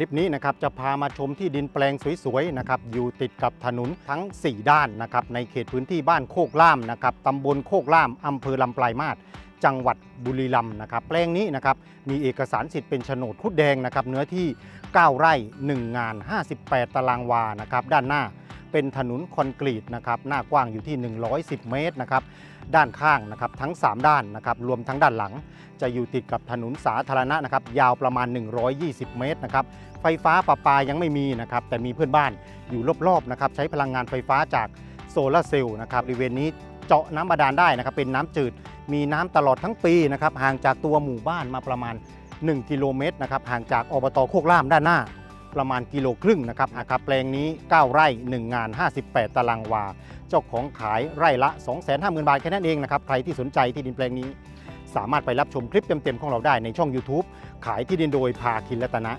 ลิปนี้นะครับจะพามาชมที่ดินแปลงสวยๆนะครับอยู่ติดกับถนนทั้ง 4 ด้านนะครับในเขตพื้นที่บ้านโคกล่ามนะครับตำบลโคกล่ามอำเภอลำปลายมาศจังหวัดบุรีรัมย์นะครับแปลงนี้นะครับมีเอกสารสิทธิ์เป็นโฉนดคุดแดงนะครับเนื้อที่ 9 ไร่ 1 งาน 58 ตารางวานะครับด้านหน้า เป็นถนนคอนกรีตนะครับหน้ากว้างอยู่ที่ 110 เมตรนะครับด้านข้างนะครับทั้ง 3 ด้านนะครับรวมทั้งด้านหลัง จะอยู่ติดกับถนนสาธารณะนะครับยาวประมาณ 120 เมตรนะครับไฟฟ้าประปายังไม่มีนะครับแต่มีเพื่อนบ้านอยู่รอบๆนะครับใช้พลังงานไฟฟ้าจากโซลาร์เซลล์นะครับบริเวณนี้เจาะน้ำบาดาลได้นะครับเป็นน้ำจืด มีน้ำตลอดทั้งปีนะครับห่างจากตัวหมู่บ้านมาประมาณ 1 กิโลเมตรนะครับห่างจากอบตโคกล่ามด้านหน้า ประมาณกิโลครึ่งนะครับอาครับแปลงนี้ 9 ไร่ 1 งาน 58 ตารางวา เจ้าของขายไร่ละ 250,000 บาทแค่นั้นเองนะครับ ใครที่สนใจที่ดินแปลงนี้ สามารถไปรับชมคลิปเต็มๆของเราได้ในช่อง YouTube ขายที่ดินโดยพาคินรัตนะ